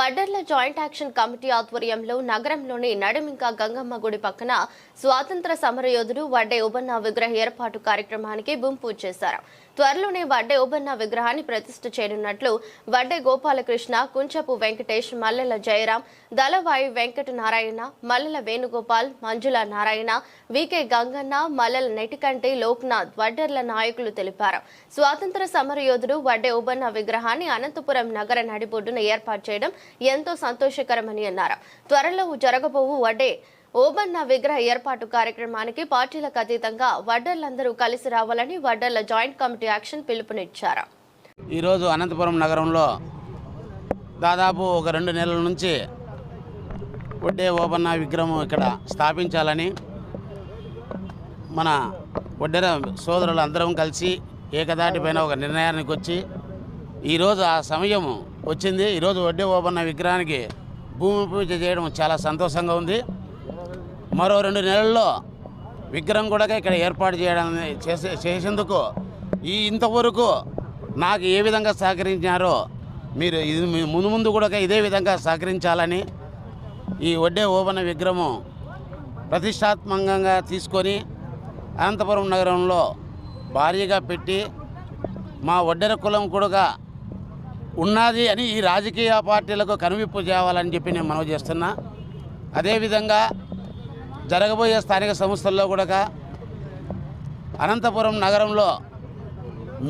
వడ్డర్ల joint action committee ఆధ్వర్యంలో నగరంలోని నడమింక గంగమ్మ గుడి పక్కన స్వాతంత్ర సమరయోధుడు వడ్డే ఉబన్న విగ్రహ ఏర్పాటు కార్యక్రమానికి పూజ చేశారు. త్వరలోనే వడ్డే ఓబన్న విగ్రహాన్ని ప్రతిష్ఠ చేయనున్నట్లు వడ్డే గోపాలకృష్ణ కుంచపు వెంకటేష్ మల్లెల జయరాం దళవాయి వెంకట నారాయణ మల్లెల వేణుగోపాల్ మంజుల నారాయణ వికే గంగన్న మల్లెల నెటికంటి లోక్నాథ్ వడ్డర్ల నాయకులు తెలిపారు. స్వాతంత్ర సమరయోధుడు వడ్డే ఓబన్న విగ్రహాన్ని అనంతపురం నగర నడిబొడ్డున ఏర్పాటు చేయడం ఎంతో సంతోషకరమని అన్నారు. త్వరలో జరగబోవు వడ్డే ఓబన్న విగ్రహ ఏర్పాటు కార్యక్రమానికి పార్టీలకు అతీతంగా వడ్డర్లందరూ కలిసి రావాలని వడ్డర్ల జాయింట్ కమిటీ యాక్షన్ పిలుపునిచ్చారు. ఈరోజు అనంతపురం నగరంలో దాదాపు ఒక రెండు నెలల నుంచి వడ్డే ఓబన్న విగ్రహం ఇక్కడ స్థాపించాలని మన వడ్డెర సోదరులు అందరం కలిసి ఏకదాటిపైన ఒక నిర్ణయానికి వచ్చి ఈరోజు ఆ సమయం వచ్చింది. ఈరోజు వడ్డే ఓబన్న విగ్రహానికి భూమి పూజ చేయడం చాలా సంతోషంగా ఉంది. మరో రెండు నెలల్లో విగ్రహం కూడా ఇక్కడ ఏర్పాటు చేయడం చేసే చేసేందుకు ఈ ఇంతవరకు నాకు ఏ విధంగా సహకరించారో మీరు ఇది మీ ముందు ముందు కూడా ఇదే విధంగా సహకరించాలని ఈ వడ్డే ఓబన విగ్రహం ప్రతిష్టాత్మకంగా తీసుకొని అనంతపురం నగరంలో భారీగా పెట్టి మా వడ్డెర కులం కూడా ఉన్నది అని ఈ రాజకీయ పార్టీలకు కనువిప్పు చేయాలని చెప్పి నేను మనవి చేస్తున్నా. అదేవిధంగా జరగబోయే స్థానిక సంస్థల్లో కూడా అనంతపురం నగరంలో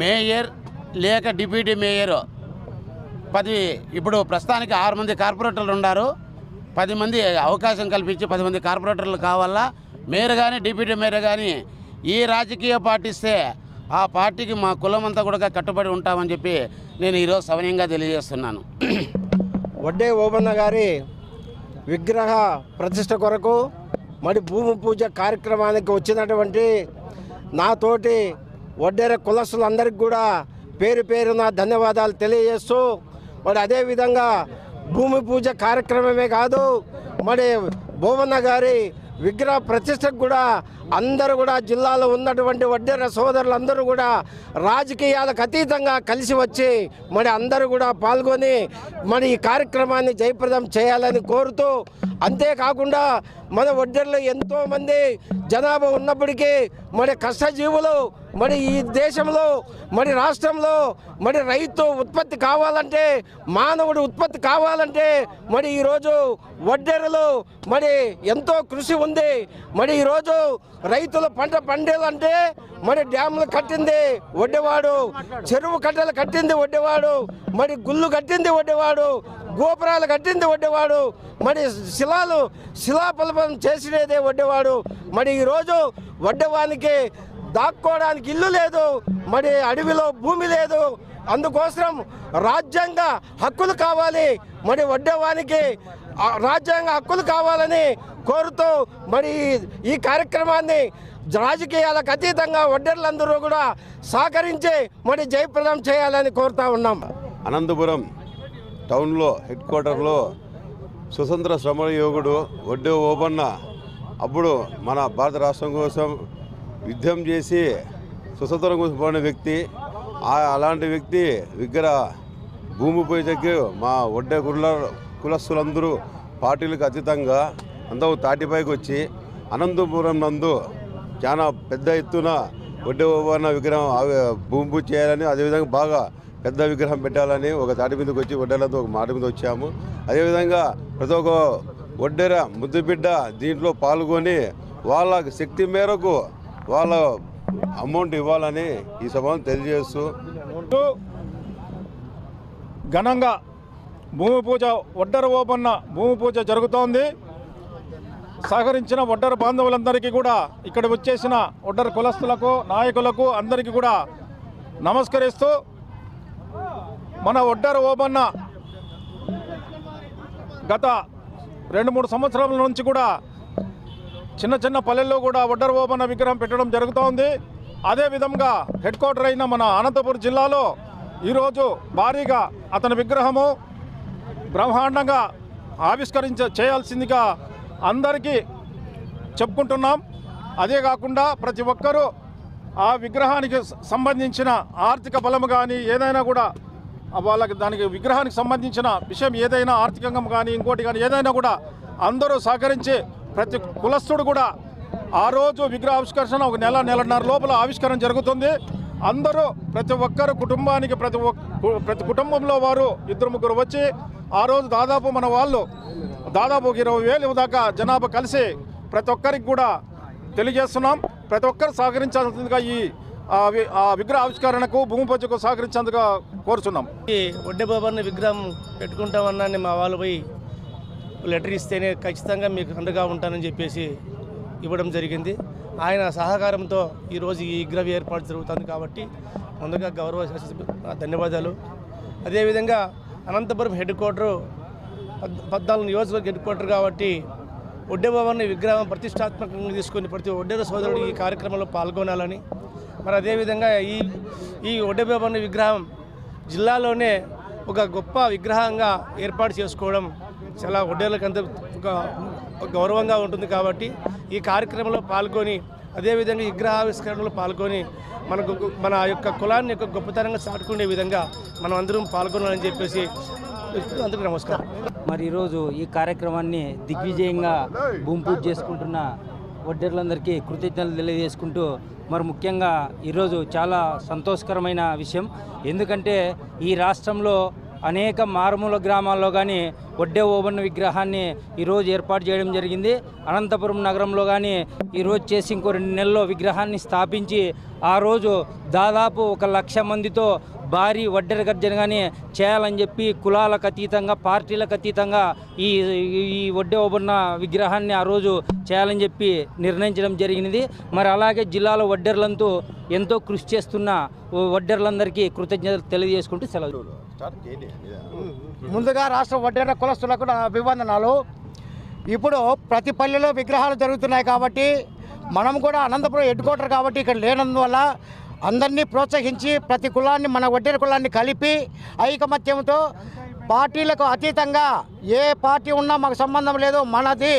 మేయర్ లేక డిప్యూటీ మేయర్ పది ఇప్పుడు ప్రస్తుతానికి ఆరు మంది కార్పొరేటర్లు ఉన్నారు. పది మంది అవకాశం కల్పించి పది మంది కార్పొరేటర్లు కావాలా? మేయర్ కానీ డిప్యూటీ మేయర్ కానీ ఏ రాజకీయ పార్టీ ఇస్తే ఆ పార్టీకి మా కులం అంతా కూడా కట్టుబడి ఉంటామని చెప్పి నేను ఈరోజు సవనీయంగా తెలియజేస్తున్నాను. వడ్డే ఓబన్న గారి విగ్రహ ప్రతిష్ట కొరకు మరి భూమి పూజ కార్యక్రమానికి వచ్చినటువంటి నాతోటి వడ్డేర కులస్తులందరికీ కూడా పేరు పేరున ధన్యవాదాలు తెలియజేస్తూ మరి అదేవిధంగా భూమి పూజ కార్యక్రమమే కాదు మరి భువన్న గారి విగ్రహ ప్రతిష్టకు కూడా అందరూ కూడా జిల్లాలో ఉన్నటువంటి వడ్డెర సోదరులందరూ కూడా రాజకీయాలకు అతీతంగా కలిసి వచ్చి మరి అందరూ కూడా పాల్గొని మరి ఈ కార్యక్రమాన్ని జయప్రదం చేయాలని కోరుతూ అంతేకాకుండా మన వడ్డెర్లో ఎంతోమంది జనాభా ఉన్నప్పటికీ మరి కష్టజీవులు మరి ఈ దేశంలో మరి రాష్ట్రంలో మరి రైతు ఉత్పత్తి కావాలంటే మానవుడు ఉత్పత్తి కావాలంటే మరి ఈరోజు వడ్డెరలు మరి ఎంతో కృషి ఉంది. మరి ఈరోజు రైతులు పంట పండేలంటే మరి డ్యాములు కట్టింది వడ్డేవాడు చెరువు కట్టలు కట్టింది వడ్డేవాడు మరి గుళ్ళు కట్టింది వడ్డేవాడు గోపురాలు కట్టింది వడ్డేవాడు మరి శిలాలు శిలాపలపం చేసినదే వడ్డేవాడు. మరి ఈరోజు వడ్డేవానికి దాక్కోవడానికి ఇల్లు లేదు మరి అడవిలో భూమి లేదు. అందుకోసం రాజ్యాంగ హక్కులు కావాలి మరి వడ్డేవానికి రాజ్యాంగ హక్కులు కావాలని కోరుతూ మరి ఈ కార్యక్రమాన్ని రాజకీయాలకు అతీతంగా వడ్డర్లందరూ కూడా సహకరించి మరి జయప్రదం చేయాలని కోరుతా ఉన్నాం. అనంతపురం టౌన్లో హెడ్ క్వార్టర్లో స్వతంత్ర శ్రమ యోగుడు వడ్డే ఓబన్న అప్పుడు మన భారత రాష్ట్రం కోసం యుద్ధం చేసి స్వతంత్రం కోసం పోయిన వ్యక్తి అలాంటి వ్యక్తి విగ్రహ భూమి దగ్గర మా వడ్డే కుల కులస్తులందరూ పార్టీలకు అతీతంగా అందరూ తాటిపైకి వచ్చి అనంతపురం నందు చాలా పెద్ద ఎత్తున వడ్డే ఓబన్న విగ్రహం భూమి పూజ చేయాలని అదేవిధంగా బాగా పెద్ద విగ్రహం పెట్టాలని ఒక తాటి మీదకి వచ్చి వడ్డేలతో ఒక మాట మీద వచ్చాము. అదేవిధంగా ప్రతి ఒక్క వడ్డెర ముద్దుబిడ్డ దీంట్లో పాల్గొని వాళ్ళ శక్తి మేరకు వాళ్ళ అమౌంట్ ఇవ్వాలని ఈ సభను తెలియజేస్తూ ఘనంగా భూమి పూజ ఒడ్డర ఓపన్న భూమి పూజ జరుగుతోంది. సహకరించిన ఒడ్డర బాంధవులందరికీ కూడా ఇక్కడ వచ్చేసిన ఒడ్డర కులస్తులకు నాయకులకు అందరికీ కూడా నమస్కరిస్తూ మన ఒడ్డర ఓపన్న గత రెండు మూడు సంవత్సరాల నుంచి కూడా చిన్న చిన్న పల్లెల్లో కూడా ఒడ్డర ఓపన్న విగ్రహం పెట్టడం జరుగుతూ ఉంది. అదేవిధంగా హెడ్ క్వార్టర్ అయిన మన అనంతపురం జిల్లాలో ఈరోజు భారీగా అతని విగ్రహము బ్రహ్మాండంగా ఆవిష్కరించ చేయాల్సిందిగా అందరికీ చెప్పుకుంటున్నాం. అదే కాకుండా ప్రతి ఒక్కరూ ఆ విగ్రహానికి సంబంధించిన ఆర్థిక బలము కానీ ఏదైనా కూడా వాళ్ళకి దానికి విగ్రహానికి సంబంధించిన విషయం ఏదైనా ఆర్థికంగా కానీ ఇంకోటి కానీ ఏదైనా కూడా అందరూ సహకరించి ప్రతి కులస్తుడు కూడా ఆ రోజు విగ్రహ ఆవిష్కరణ ఒక నెల నెలన్నర లోపల ఆవిష్కరణ జరుగుతుంది. అందరూ ప్రతి ఒక్కరు కుటుంబానికి ప్రతి ఒక్- ప్రతి కుటుంబంలో వారు ఇద్దరు ముగ్గురు వచ్చి ఆ రోజు దాదాపు మన వాళ్ళు దాదాపు ఒక ఇరవై వేలు దాకా జనాభా కలిసి ప్రతి ఒక్కరికి కూడా తెలియజేస్తున్నాం. ప్రతి ఒక్కరు సహకరించాల్సిందిగా ఈ ఆ విగ్రహ ఆవిష్కరణకు భూమి పూజకు సహకరించేందుకు కోరుచున్నాం. ఈ వడ్డే బాబాని విగ్రహం పెట్టుకుంటామన్నాన్ని మా వాళ్ళు పోయి లెటర్ ఇస్తేనే ఖచ్చితంగా మీకు అండగా ఉంటానని చెప్పేసి ఇవ్వడం జరిగింది. ఆయన సహకారంతో ఈరోజు ఈ విగ్రహం ఏర్పాటు జరుగుతుంది కాబట్టి ముందుగా గౌరవ ధన్యవాదాలు. అదేవిధంగా అనంతపురం హెడ్ క్వార్టరు పద్- పద్నాలుగు నియోజకవర్గ హెడ్ క్వార్టర్ కాబట్టి ఒడ్డే విగ్రహం ప్రతిష్టాత్మకంగా తీసుకొని ప్రతి ఒడ్డెర సోదరుడు ఈ కార్యక్రమంలో పాల్గొనాలని. మరి అదేవిధంగా ఈ ఈ ఒడ్డే విగ్రహం జిల్లాలోనే ఒక గొప్ప విగ్రహంగా ఏర్పాటు చేసుకోవడం చాలా ఒడ్డేర్లకంత అంత ఒక గౌరవంగా ఉంటుంది కాబట్టి ఈ కార్యక్రమంలో పాల్గొని అదేవిధంగా విగ్రహావిష్కరణలో పాల్గొని మన మన యొక్క కులాన్ని యొక్క గొప్పతనంగా చాటుకునే విధంగా మనం అందరం పాల్గొనాలని చెప్పేసి అందరికీ నమస్కారం. మరి ఈరోజు ఈ కార్యక్రమాన్ని దిగ్విజయంగా భూమి పూజ చేసుకుంటున్న వడ్డర్లందరికీ కృతజ్ఞతలు తెలియజేసుకుంటూ మరి ముఖ్యంగా ఈరోజు చాలా సంతోషకరమైన విషయం. ఎందుకంటే ఈ రాష్ట్రంలో అనేక మారుమూల గ్రామాల్లో కానీ వడ్డే ఓబన్న విగ్రహాన్ని ఈరోజు ఏర్పాటు చేయడం జరిగింది. అనంతపురం నగరంలో కానీ ఈరోజు చేసి ఇంకో రెండు నెలల్లో విగ్రహాన్ని స్థాపించి ఆ రోజు దాదాపు ఒక లక్ష మందితో భారీ వడ్డెర గర్జన కానీ చేయాలని చెప్పి కులాలకు అతీతంగా పార్టీలకు అతీతంగా ఈ ఈ వడ్డే ఓబన్న విగ్రహాన్ని ఆ రోజు చేయాలని చెప్పి నిర్ణయించడం జరిగినది. మరి అలాగే జిల్లాలో వడ్డెర్లంతా ఎంతో కృషి చేస్తున్న వడ్డెర్లందరికీ కృతజ్ఞతలు తెలియజేసుకుంటూ సెలవు. ముందుగా రాష్ట్ర వడ్డేర కులస్తులకు నా అభివందనాలు. ఇప్పుడు ప్రతి పల్లెలో విగ్రహాలు జరుగుతున్నాయి కాబట్టి మనం కూడా అనంతపురం హెడ్ కాబట్టి ఇక్కడ లేనందువల్ల అందరినీ ప్రోత్సహించి ప్రతి కులాన్ని మన వడ్డేర కులాన్ని కలిపి ఐకమత్యంతో పార్టీలకు అతీతంగా ఏ పార్టీ ఉన్నా మాకు సంబంధం లేదు మనది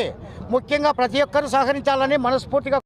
ముఖ్యంగా ప్రతి ఒక్కరూ సహకరించాలని మనస్ఫూర్తిగా